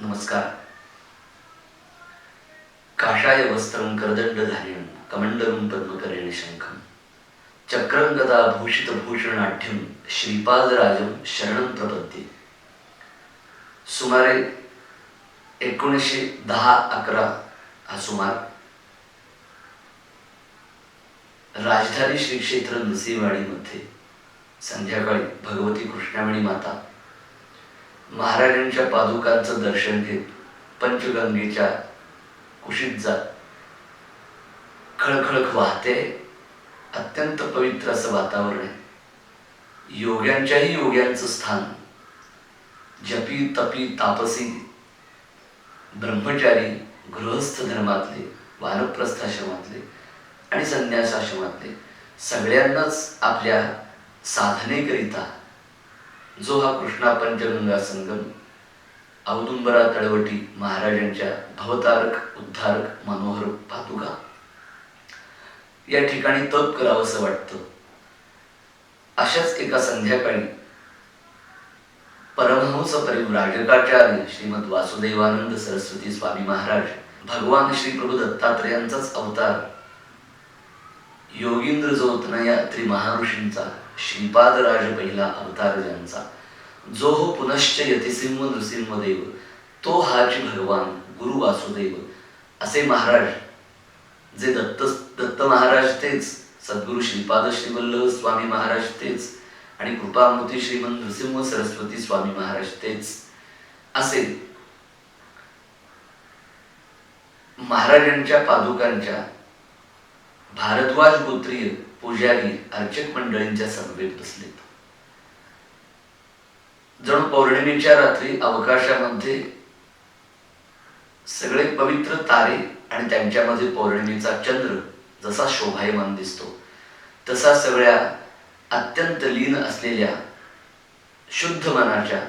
नमस्कार. काषाय वस्त्रं करदण्डधारिणं कमण्डलं पद्मकरेण शङ्खं चक्रं गदा भूषितभूषणाढ्यं श्रीपादराजं शरणं प्रपद्ये. सुमारे एकोणीसशे दहा अकरा हा सुमार. राजधानी श्री क्षेत्र नरसिंहवाडीमध्ये संध्याकाळी भगवती कृष्णामणी माता महाराजांच्या पादुकांचं दर्शन घेत पंचगंगेच्या कुशीत जात खळखळख वाहते अत्यंत पवित्र असं वातावरण आहे. योग्यांच्याही योग्यांचं स्थान. जपी तपी तापसी ब्रह्मचारी गृहस्थ धर्मातले वानप्रस्थाश्रमातले आणि संन्यासाश्रमातले सगळ्यांनाच आपल्या साधनेकरिता जो हा कृष्णा पंचगंगा संगम औदुंबरा तळवटी महाराजांच्या भवतारक उद्धारक मनोहर पादुका. या ठिकाणी तप करावंसं वाटतं. अशाच एका संध्याकाळी परमहंस परिव्राजकाचार्य श्रीमद वासुदेवानंद सरस्वती स्वामी महाराज भगवान श्री प्रभू दत्तात्रयांचाच अवतार योगींद्र जो तनया त्रिमहाऋषींचा श्रीपादराज पहिला अवतार ज्यांचा. जो हो पुनश्च यतिसिंह नृसिंहदेव तो हाची भगवान गुरु वासुदेव असे महाराज जे दत्त दत्त महाराज तेच सद्गुरु श्रीपाद श्रीवल्लभ स्वामी महाराज तेच आणि कृपामूर्ती श्रीमंत नृसिंह सरस्वती स्वामी महाराज तेच असे महाराजांच्या पादुकांच्या भारद्वाज गोत्रीय पुजारी अर्चक मंडळींच्या समवेत बसलेत. जणू पौर्णिमेच्या रात्री अवकाशामध्ये सगळे पवित्र तारे आणि त्यांच्यामध्ये पौर्णिमेचा चंद्र जसा शोभायमान दिसतो तसा सगळ्या अत्यंत लीन असलेल्या शुद्ध मनाच्या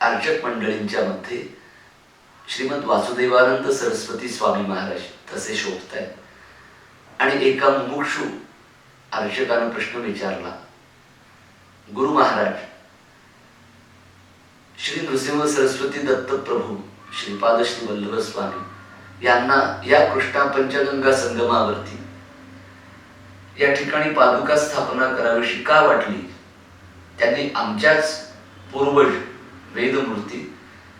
अर्चक मंडळींच्या मध्ये श्रीमद वासुदेवानंद सरस्वती स्वामी महाराज तसे शोभत आहेत आणि एका मुमुक्षू अर्चकानं प्रश्न विचारला गुरु महाराज श्री नृसिंह सरस्वती दत्त प्रभू श्रीपाद श्री वल्लभ स्वामी यांना या कृष्णा पंचगंगा संगमावरती या ठिकाणी पादुका स्थापना करावीशी का वाटली. त्यांनी आमच्याच पूर्वज वेदमूर्ती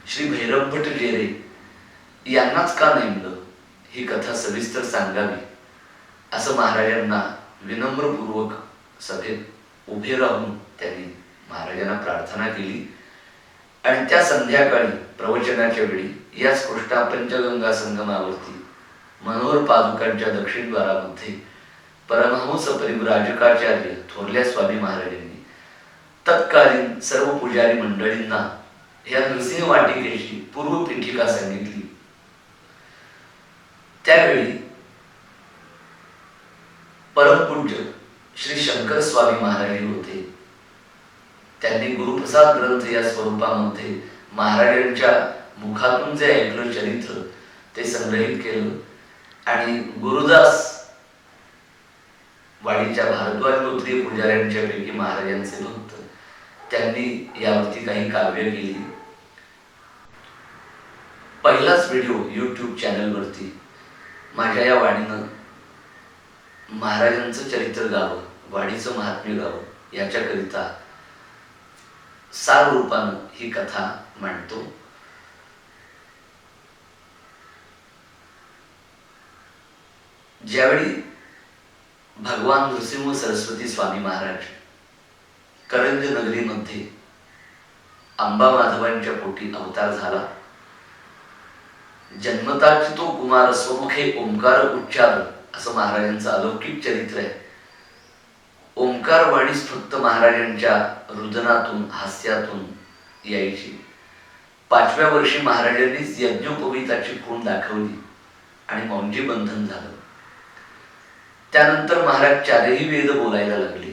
श्री भैरवभट जेरे यांनाच का नेमलं ही कथा सविस्तर सांगावी असं महाराजांना विनम्रपूर्वक सभेत उभे राहून त्यांनी महाराजांना प्रार्थना केली. आणि त्या संध्याकाळी प्रवचनाच्या वेळी याच कृष्णा पंचगंगा संगमावरती मनोहर पादुकांच्या दक्षिण द्वारामध्ये परमहंस परिव्राजकाचार्य थोरल्या स्वामी महाराजांनी तत्कालीन सर्व पुजारी मंडळींना या नृसिंह वाटिकेची पूर्व पीठिका सांगितली. त्यावेळी परमपूज्य श्री शंकर स्वामी महाराज होते. त्यांनी गुरुप्रसाद ग्रंथ या स्वरूपामध्ये महाराजांच्या मुखातून जे ऐकलं चरित्र ते संग्रहित केलं. आणि गुरुदास वाडीच्या भारद्वाज गोत्रीय पुजाऱ्यांच्या पैकी महाराजांचे भक्त. त्यांनी यावरती काही काव्य केली. पहिलाच व्हिडिओ युट्यूब चॅनलवरती. माझ्या या वाणीनं महाराजांचं चरित्र गावं वाडीचं महात्म्य गावं याच्याकरिता सार रूपानं ही कथा मांडतो ज्यावेळी भगवान नृसिंह सरस्वती स्वामी महाराज करंज नगरीमध्ये अंबा माधवांच्या पोटी अवतार झाला. जन्मताच तो कुमार स्वमुखे ओंकार उच्चार असं महाराजांचं अलौकिक चरित्र आहे. ओंकार वाणीच फक्त महाराजांच्या रुदनातून हास्यातून यायची. पाचव्या वर्षी महाराजांनीच यज्ञोपवीताची खूण दाखवली आणि मौंजी बंधन झालं. त्यानंतर महाराज चारही वेद बोलायला लागले.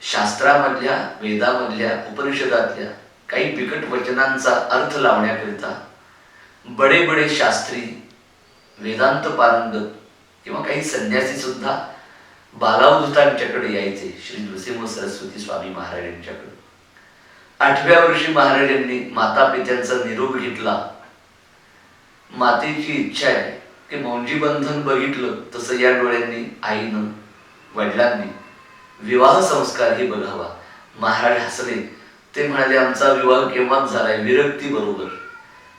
शास्त्रामधल्या वेदामधल्या उपनिषदातल्या काही बिकट वचनांचा अर्थ लावण्याकरिता बडे बडे शास्त्री वेदांत पारंगत किंवा काही संन्यासी सुद्धा बालावधूतांच्याकडे यायचे श्री नृसिंह सरस्वती स्वामी महाराजांच्याकडे आठव्या वर्षी महाराजांनी माता पित्यांचा निरोप घेतला. मातेची इच्छा आहे की मौंजी बंधन बघितलं तसं या डोळ्यांनी आईनं वडिलांनी विवाह संस्कार ही बघावा. महाराज हसले. ते म्हणाले आमचा विवाह केव्हाच झालाय? विरक्ती बरोबर.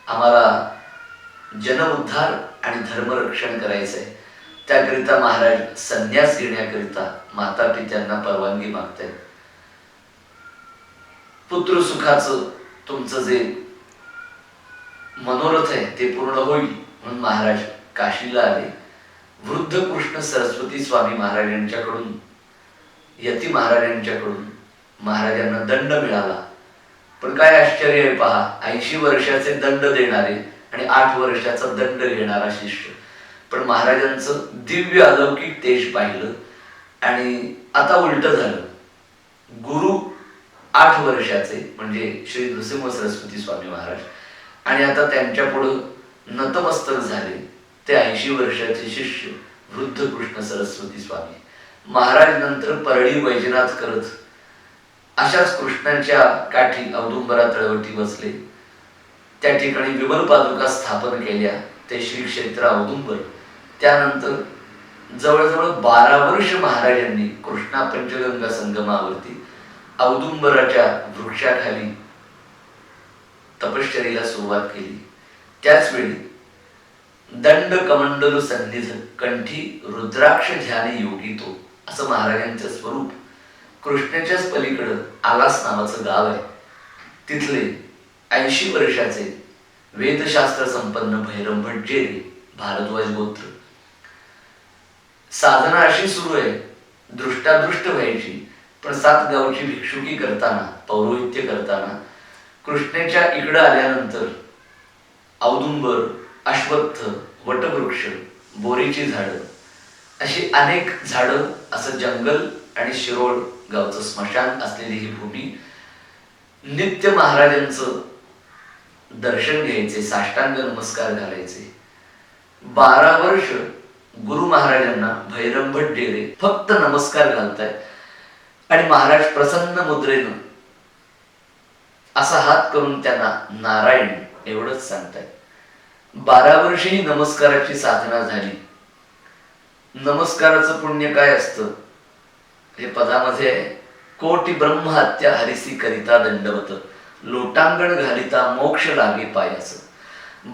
आम्हाला जनउद्धार आणि धर्मरक्षण करायचंय. त्याकरिता महाराज संन्यास घेण्याकरिता माता पित्यांना परवानगी मागताय पुत्र सुखाचं तुमचं जे मनोरथ आहे ते पूर्ण होईल म्हणून महाराज काशीला आले. वृद्ध कृष्ण सरस्वती स्वामी महाराजांच्याकडून यती महाराजांच्याकडून महाराजांना दंड मिळाला. पण काय आश्चर्य आहे पहा ऐंशी वर्षाचे दंड देणारे आणि आठ वर्षाचा दंड घेणारा शिष्य. पण महाराजांचं दिव्य अलौकिक तेज पाहिलं आणि आता उलट झालं. गुरु आठ वर्षाचे म्हणजे श्री नृसिंह सरस्वती स्वामी महाराज. आणि आता त्यांच्या पुढं नतमस्तक झाले ते ऐंशी वर्षाचे शिष्य वृद्ध कृष्ण सरस्वती स्वामी. महाराज नंतर परळी वैजनाथ करत अशाच कृष्णांच्या काठी औदुंबरा तळवटी बसले. त्या ठिकाणी विमल पादुका स्थापन केल्या. ते श्री क्षेत्र औदुंबर त्यानंतर जवळजवळ बारा वर्ष महाराजांनी कृष्णा पंचगंगा संगमावरती औदुंबराच्या वृक्षाखाली तपश्चरीला सुरुवात केली. त्याचवेळी दंड कमंडल सन्निध कंठी रुद्राक्ष ध्यान योगी तो असं महाराजांचं स्वरूप कृष्णाच्याच पलीकडं आलास नावाचं गाव आहे. तिथले ऐंशी वर्षाचे वेदशास्त्र संपन्न भैरव भटजेरे भारद्वाज गोत्र साधना अशी सुरू आहे. दृष्टादृष्ट व्हायची. पण सात गावची भिक्षुकी करताना पौरोहित्य करताना कृष्णेच्या इकडं आल्यानंतर औदुंबर अश्वत्थ वटवृक्ष बोरीची झाडं अशी अनेक झाडं असं जंगल आणि शिरोड गावचं स्मशान असलेली ही भूमी नित्य महाराजांचं दर्शन घ्यायचे साष्टांग नमस्कार घालायचे. बारा वर्ष गुरु महाराजांना भैरंभट डेरे फक्त नमस्कार घालताय. आणि महाराज प्रसन्न मुद्रेनं असा हात करून त्यांना नारायण एवढंच सांगताय बारा वर्षी नमस्काराची साधना झाली. नमस्काराचं पुण्य काय असतं? हे पदामध्ये आहे, कोटी ब्रह्महत्या हरिसी करिता दंडवत लोटांगण घालिता मोक्ष लागे पायास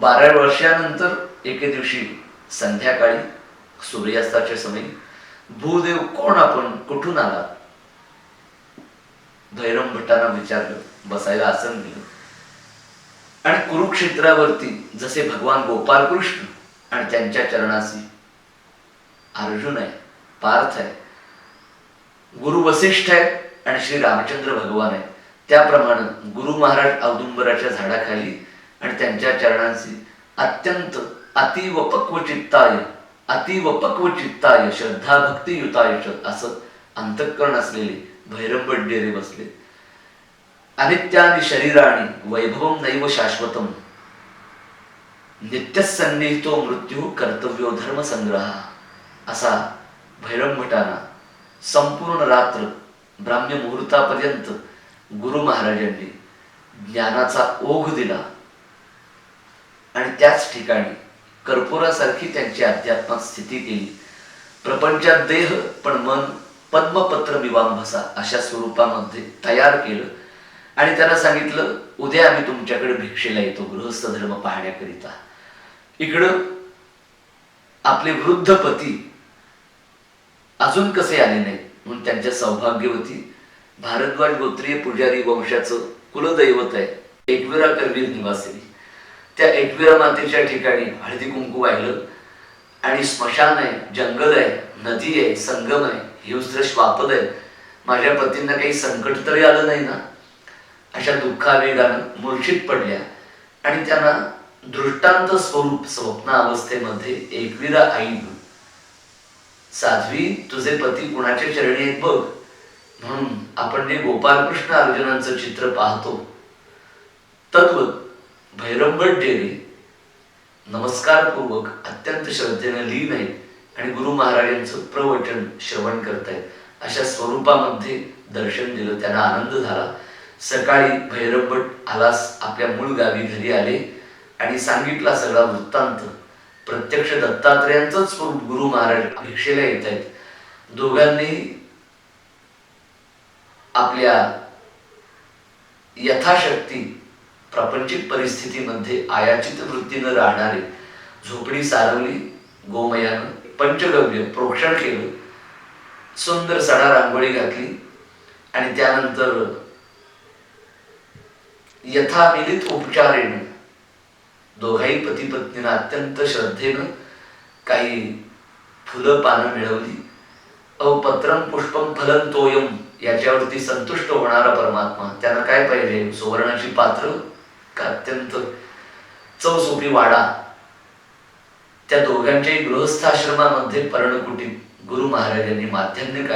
बारा वर्षानंतर एके दिवशी संध्याकाळी सूर्यास्ताच्या समयी भूदेव कोण आपण कुठून आला? भैरम भट्टांना विचारलं बसायला आसन दिलं. आणि कुरुक्षेत्रावरती जसे भगवान गोपाल कृष्ण आणि त्यांच्या चरणाशी अर्जुन आहे पार्थ आहे गुरु वसिष्ठ आहे आणि श्री रामचंद्र भगवान आहे त्याप्रमाणे गुरु महाराज औदुंबराच्या झाडाखाली आणि त्यांच्या चरणांशी अत्यंत अतिवपक्व पक्व चित्ताय अतीव पक्व चित्ताय श्रद्धा भक्ती युताय असं अंतःकरण असलेले भैरव डेरे बसले. अनित्यानि शरीराणी वैभवम नैव शाश्वतम. नित्यसन्निहितो मृत्यू कर्तव्यो धर्म संग्रह असा भैरव भटाना संपूर्ण रात्र ब्राह्म्य मुहूर्तापर्यंत गुरु महाराजांनी ज्ञानाचा ओघ दिला. आणि त्याच ठिकाणी कर्पुरासारखी त्यांची अध्यात्मात स्थिती केली प्रपंचात देह पण मन पद्मपत्र विवांभसा अशा स्वरूपामध्ये तयार केलं. आणि त्याला सांगितलं उद्या आम्ही तुमच्याकडे भिक्षेला येतो गृहस्थ धर्म पाहण्याकरिता. इकडं आपले वृद्ध पती अजून कसे आले नाहीत म्हणून त्यांच्या सौभाग्यवती भारद्वाज गोत्रीय पुजारी वंशाचं कुलदैवत आहे. एकविरा करवीर निवासी त्या एकविरा मातेच्या ठिकाणी हळदी कुंकू वाहिलं. आणि स्मशान आहे जंगल आहे नदी आहे संगम आहे हिंस्र श्वापद आहे. माझ्या पतींना काही संकट तरी आलं नाही ना? अशा दुःखावेगानं मूर्छित पडल्या. आणि त्यांना दृष्टांत स्वरूप स्वप्न अवस्थेमध्ये एकविरा आई साध्वी तुझे पती कुणाच्या चरणी आहेत बघ. म्हणून आपण जे गोपालकृष्ण अर्जुनांचं चित्र पाहतो. तत्व भैरंबट डेरे नमस्कारपूर्वक अत्यंत श्रद्धेने लीन आहेत आणि गुरु महाराजांचं प्रवचन श्रवण करतायत. अशा स्वरूपामध्ये दर्शन दिलं त्यांना आनंद झाला. सकाळी भैरवभट आलास आपल्या मूळ गावी घरी आले आणि सांगितला सगळा वृत्तांत. प्रत्यक्ष दत्तात्रेयांचंच स्वरूप गुरु महाराज भिक्षेला येत आहेत दोघांनी आपल्या यथाशक्ती प्रापंचिक परिस्थितीमध्ये आयाचित वृत्तीनं राहणारे झोपडी सारवली गोमयानं पंचगव्य प्रोक्षण केलं सुंदर सडा रांगोळी घातली आणि त्यानंतर यथामिलित उपचारेनं दोघाही पती पत्नीनं अत्यंत श्रद्धेनं काही फुलं पानं मिळवली. अव पत्रम पुष्पम फलन तोयम याच्यावरती संतुष्ट होणारा परमात्मा. त्यानं काय पाहिजे सुवर्णाची पात्र अत्यंत चौसोपी वाडा. त्या दोघांच्याही गृहस्थाश्रमामध्ये पर्णकुटीत गुरु महाराजांनी माध्यन्य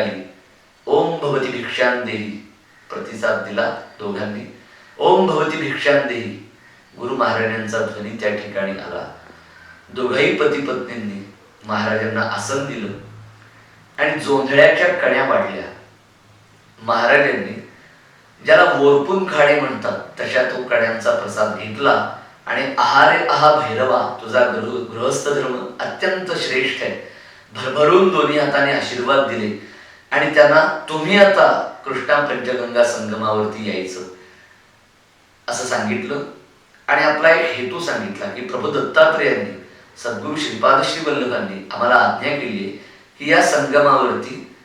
ओम भवती भिक्षान देही. प्रतिसाद दिला दोघांनी. ओम भवती भिक्षान देही. गुरु महाराजांचा ध्वनी त्या ठिकाणी आला. दोघाही पती पत्नींनी महाराजांना आसन दिलं. आणि जोंधळ्याच्या कण्या वाढल्या. महाराजांनी ज्याला वरपून खाणे म्हणतात तशा तो कड्यांचा प्रसाद घेतला आणि आहारे आहा भैरवा तुझा गृह गृहस्थ धर्म अत्यंत श्रेष्ठ आहे. भरभरून दोन्ही हाताने आशीर्वाद दिले. आणि त्यांना तुम्ही आता कृष्णा पंचगंगा संगमावरती यायचं. असं सांगितलं. आणि आपला एक हेतू सांगितला की प्रभू दत्तात्रेयांनी सद्गुरू श्रीपाद श्री वल्लभांनी आम्हाला आज्ञा केली आहे की या संगमावरती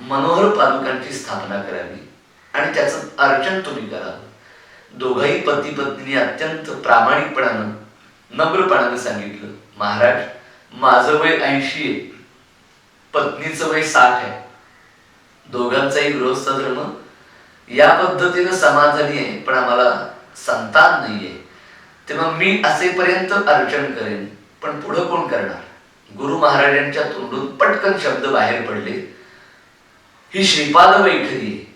मनोहर पादुकांची स्थापना करावी. आणि त्याचं अर्चन तुम्ही करा. दोघाही पती पत्नीने अत्यंत प्रामाणिकपणानं नम्रपणानं सांगितलं महाराज माझं वय ऐंशी आहे. पत्नीचं वय साठ आहे. दोघांचाही गृहस्थ धर्म या पद्धतीनं समाधानी आहे पण आम्हाला संतान नाहीये. तेव्हा मी असेपर्यंत अर्चन करेन पण पुढं कोण करणार? गुरु महाराजांच्या तोंडून पटकन शब्द बाहेर पडले. ही श्रीपाद वैखरी आहे.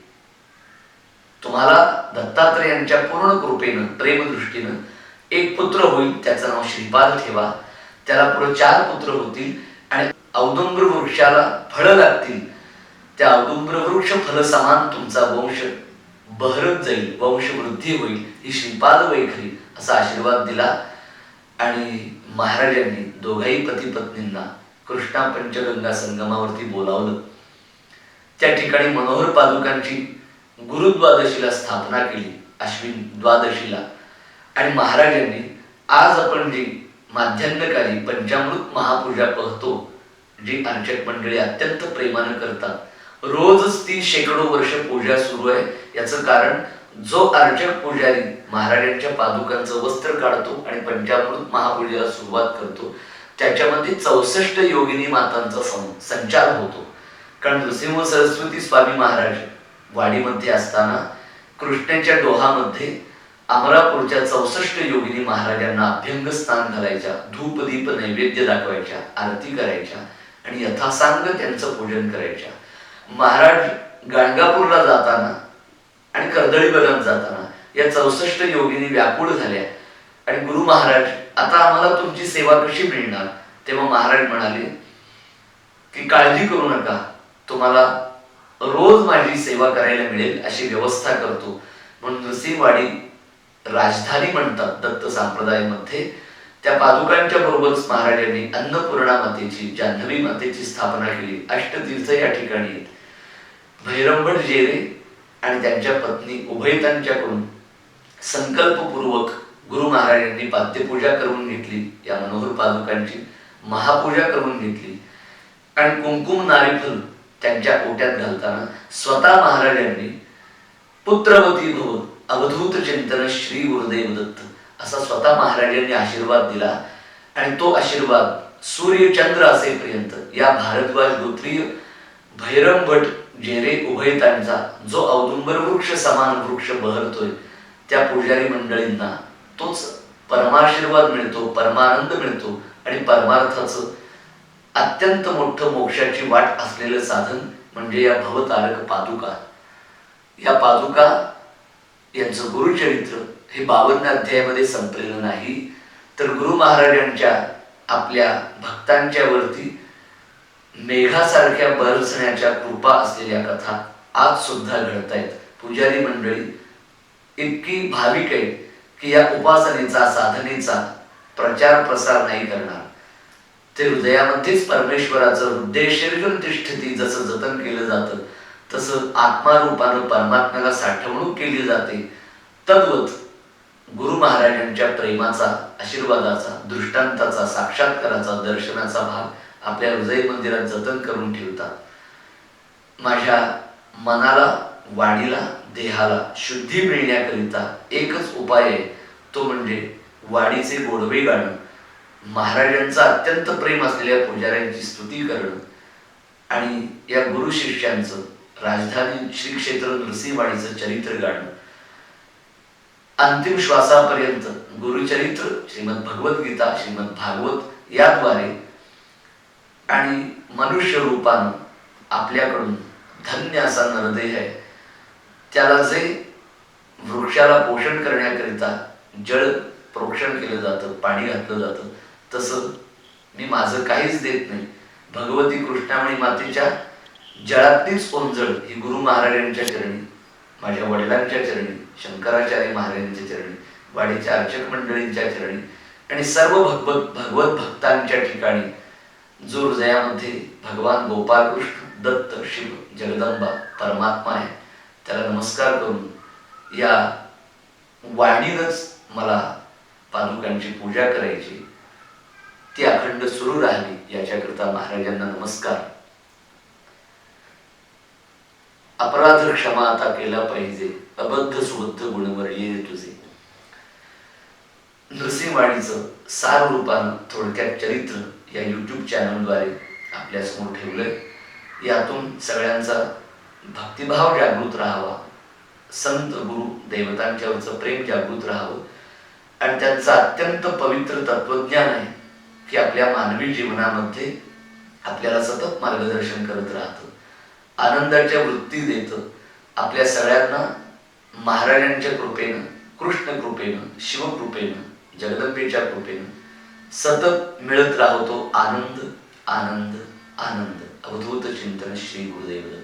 तुम्हाला दत्तात्रेयांच्या पूर्ण कृपेनं प्रेमदृष्टीनं एक पुत्र होईल त्याचं नाव श्रीपाद ठेवा. त्याला पुढे चार पुत्र होतील आणि औदुंब्र वृक्षाला फळं लागतील. त्या औदुंब्र वृक्ष फल समान तुमचा वंश बहरत जाईल वंश वृद्धी होईल. ही श्रीपाद वैखरी असा आशीर्वाद दिला. आणि महाराजांनी दोघाही पती पत्नींना कृष्णा पंचगंगा संगमावरती बोलावलं. त्या ठिकाणी मनोहर पादुकांची गुरुद्वादशीला स्थापना केली अश्विन द्वादशीला. आणि महाराजांनी आज आपण जी माध्यान्हकाली पंचामृत महापूजा पाहतो जी अर्चक मंडळी अत्यंत प्रेमानं करतात रोजच ती शेकडो वर्ष पूजा सुरू आहे. याचं कारण जो अर्चक पुजारी महाराजांच्या पादुकांचं वस्त्र काढतो आणि पंचामृत महापूजेला सुरुवात करतो त्याच्यामध्ये चौसष्ट योगिनी मातांचा संचार होतो. कारण नृसिंह सरस्वती स्वामी महाराज वाडीमध्ये असताना कृष्णाच्या डोहामध्ये अमरापूरच्या चौसष्ट योगिनी महाराजांना अभ्यंग स्नान घालायच्या धूप दीप नैवेद्य दाखवायच्या आरती करायच्या आणि यथासांग त्यांचं पूजन करायच्या. महाराज गाणगापूरला जाताना आणि कर्दळी बदाम जाताना या चौसष्ट योगिनी व्याकुळ झाल्या. आणि गुरु महाराज आता आम्हाला तुमची सेवा कशी मिळणार? तेव्हा महाराज म्हणाले की काळजी करू नका. तुम्हाला रोज माझी सेवा करायला मिळेल अशी व्यवस्था करतो. म्हणून नृसिंहवाडी राजधानी म्हणतात दत्त संप्रदायामध्ये. त्या पादुकांच्या बरोबरच महाराजांनी अन्नपूर्णा मातेची जान्हवी मातेची स्थापना केली. अष्टतीर्थ या ठिकाणी आहेत भैरंबड जेरे आणि त्यांच्या पत्नी उभयतांच्याकडून संकल्पपूर्वक गुरु महाराजांनी पाद्यपूजा करून घेतली. या मनोहर पादुकांची महापूजा करून घेतली. आणि कुंकुम नारीफल त्यांच्या ओट्यात घालताना स्वतः महाराजांनी पुत्रवती भव अवधूत चिंतन श्री गुरुदेव दत्त असा स्वतः महाराजांनी आशीर्वाद दिला. आणि तो आशीर्वाद सूर्य चंद्र असेपर्यंत या भारद्वाज गोत्रीय भैरम भट जेरे उभयतांचा जो औदुंबर वृक्ष समान वृक्ष बहरतोय त्या पुजारी मंडळींना तोच परमाशीर्वाद मिळतो परमानंद मिळतो आणि परमार्थाचं अत्यंत मोठं मोक्षाची वाट असलेलं साधन म्हणजे या भवतारक पादुका. या पादुका यांचं गुरुचरित्र हे बावन्न अध्यायामध्ये संपलेलं नाही तर गुरु महाराजांच्या आपल्या भक्तांच्या वरती मेघासारख्या बरसण्याच्या कृपा असलेल्या कथा आज सुद्धा घडतायत. पुजारी मंडळी इतकी भाविक आहे की या उपासनेचा साधनेचा प्रचार प्रसार नाही करणार. ते हृदयामध्येच परमेश्वराचं हृदय तिष्ठती जसं जतन केलं जातं तसं आत्मारूपानं परमात्म्याला साठवणूक केली जाते. तद्वत गुरु महाराजांच्या प्रेमाचा आशीर्वादाचा दृष्टांताचा साक्षात्काराचा दर्शनाचा भाग आपल्या हृदय मंदिरात जतन करून ठेवतात. माझ्या मनाला वाणीला देहाला शुद्धी मिळण्याकरिता एकच उपाय आहे तो म्हणजे वाणीचे गोडवे गाणं. महाराजांचा अत्यंत प्रेम असलेल्या पुजाऱ्यांची स्तुती करणं आणि या गुरु शिष्यांचं राजधानी श्री क्षेत्र नृसिंहवाणीचं चरित्र गाणं. अंतिम श्वासापर्यंत गुरुचरित्र श्रीमद भगवद्गीता श्रीमद भागवत याद्वारे आणि मनुष्य रूपानं आपल्याकडून धन्य असा नरदेह आहे. त्याला जे वृक्षाला पोषण करण्याकरिता जळ प्रोक्षण केलं जातं पाणी घातलं जातं तसं मी माझं काहीच देत नाही. भगवती कृष्णामणी मातेच्या जळातलीच ओंजळ ही गुरु महाराजांच्या चरणी माझ्या वडिलांच्या चरणी शंकराचार्य महाराजांच्या चरणी वाडीच्या अर्चक मंडळींच्या चरणी आणि सर्व भगवत भगवत भक्तांच्या ठिकाणी जो हृदयामध्ये भगवान गोपालकृष्ण दत्त शिव जगदंबा परमात्मा आहे. त्याला नमस्कार करून या वाणीनच मला पादुकांची पूजा करायची. ती अखंड सुरू राहावी याच्याकरता महाराजांना नमस्कार. अपराध क्षमा आता केला पाहिजे. अबद्ध सुबद्ध गुणवर ये तुझे. नृसिंहवाणीचं सार रूपानं थोडक्यात चरित्र या युट्यूब चॅनलद्वारे आपल्यासमोर ठेवलंय. यातून सगळ्यांचा भक्तिभाव जागृत राहावा. संत गुरु देवतांच्यावरचं प्रेम जागृत राहावं. आणि त्यांचं अत्यंत पवित्र तत्वज्ञान आहे. की आपल्या मानवी जीवनामध्ये आपल्याला सतत मार्गदर्शन करत राहतं. आनंदाच्या वृत्ती देतं. आपल्या सगळ्यांना महाराजांच्या कृपेनं कृष्ण कृपेनं शिवकृपेनं जगदंबेच्या कृपेनं सतत मिळत राहतो आनंद आनंद आनंद. अवधूत चिंतन श्री गुरुदेव.